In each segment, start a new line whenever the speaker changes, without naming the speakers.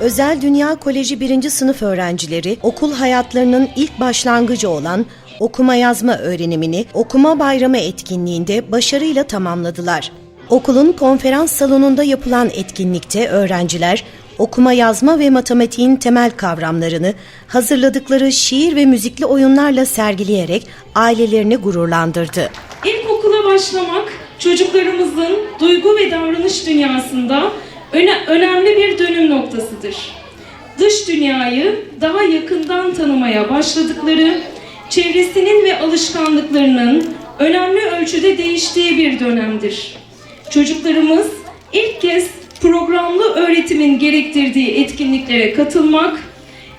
Özel Dünya Koleji 1. sınıf öğrencileri okul hayatlarının ilk başlangıcı olan okuma yazma öğrenimini okuma bayramı etkinliğinde başarıyla tamamladılar. Okulun konferans salonunda yapılan etkinlikte öğrenciler okuma yazma ve matematiğin temel kavramlarını hazırladıkları şiir ve müzikli oyunlarla sergileyerek ailelerini gururlandırdı.
İlkokula başlamak çocuklarımızın duygu ve davranış dünyasında öne- önemli bir dönüm noktasıdır. Dış dünyayı daha yakından tanımaya başladıkları, çevresinin ve alışkanlıklarının önemli ölçüde değiştiği bir dönemdir. Çocuklarımız ilk kez programlı öğretimin gerektirdiği etkinliklere katılmak,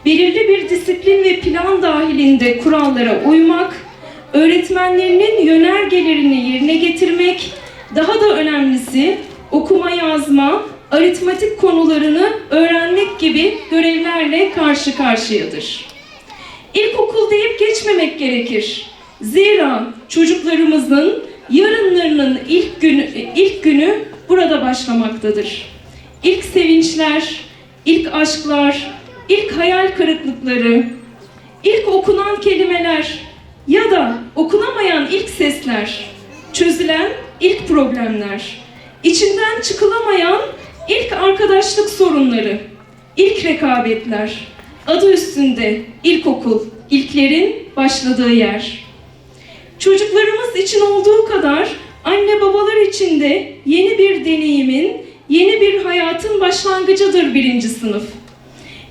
belirli bir disiplin ve plan dahilinde kurallara uymak, öğretmenlerinin yönergelerini yerine getirmek, daha da önemlisi okuma yazma, aritmatik konularını öğrenmek gibi görevlerle karşı karşıyadır. İlkokul deyip geçmemek gerekir. Zira çocuklarımızın yarınlarının ilk günü, ilk günü burada başlamaktadır. İlk sevinçler, ilk aşklar, ilk hayal kırıklıkları, ilk okunan kelimeler ya da okunamayan ilk sesler, çözülen ilk problemler, içinden çıkılamayan ilk arkadaşlık sorunları, ilk rekabetler, adı üstünde ilkokul, ilklerin başladığı yer. Çocuklarımız için olduğu kadar anne babalar için de yeni bir deneyimin, yeni bir hayatın başlangıcıdır birinci sınıf.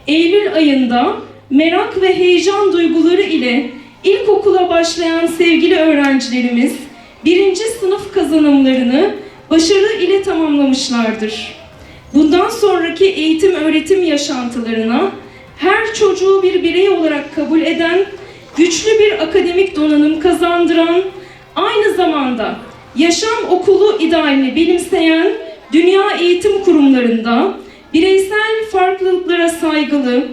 Eylül ayında merak ve heyecan duyguları ile ilkokula başlayan sevgili öğrencilerimiz birinci sınıf kazanımlarını başarı ile tamamlamışlardır. Bundan sonraki eğitim öğretim yaşantılarına her çocuğu bir birey olarak kabul eden, güçlü bir akademik donanım kazandıran, aynı zamanda yaşam okulu idealini benimseyen dünya eğitim kurumlarında bireysel farklılıklara saygılı,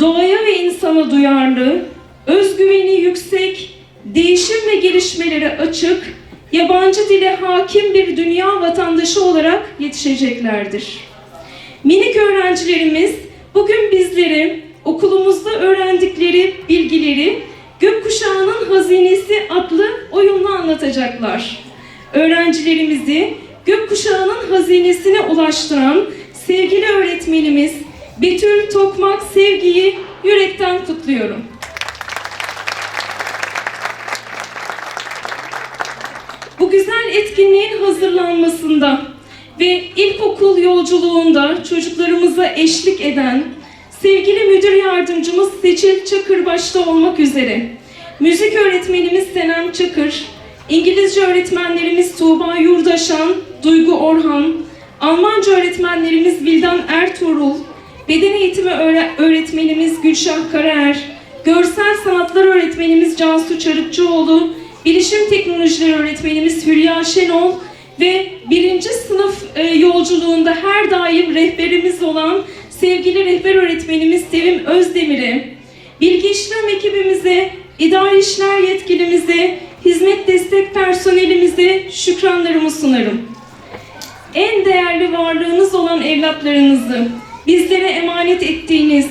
doğaya ve insana duyarlı, özgüveni yüksek, değişim ve gelişmelere açık, yabancı dile hakim bir dünya vatandaşı olarak yetişeceklerdir. Minik öğrencilerimiz bugün bizlere okulumuzda öğrendikleri bilgileri Gökkuşağının Hazinesi adlı oyunla anlatacaklar. Öğrencilerimizi Gökkuşağının hazinesine ulaştıran sevgili öğretmenimiz Betül Tokmak Sevgi'yi yürekten kutluyorum. Bu güzel etkinliğin hazırlanmasında ve ilkokul yolculuğunda çocuklarımıza eşlik eden sevgili müdür yardımcımız Seçil Çakır başta olmak üzere, müzik öğretmenimiz Senem Çakır, İngilizce öğretmenlerimiz Tuğba Yurdaşan, Duygu Orhan, Almanca öğretmenlerimiz Vildan Ertuğrul, beden eğitimi öğre- öğretmenimiz Gülşah Karaer, görsel sanatlar öğretmenimiz Cansu Çarıkçıoğlu, bilişim teknolojileri öğretmenimiz Hülya Şenol ve birinci sınıf e, yolculuğunda her daim rehberimiz olan sevgili rehber öğretmenimiz Sevim Özdemir'e, bilgi işlem ekibimize, idari işler yetkilimize, hizmet destek personelimize şükranlarımı sunarım. En değerli varlığınız olan evlatlarınızı bizlere emanet ettiğiniz,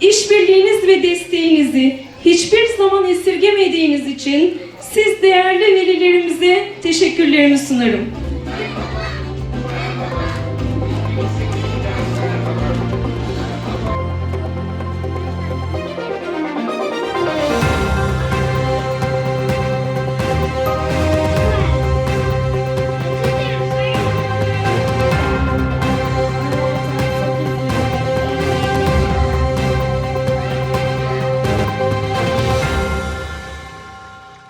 işbirliğiniz ve desteğinizi hiçbir zaman esirgemediğiniz için siz değerli velilerimize teşekkürlerimi sunarım.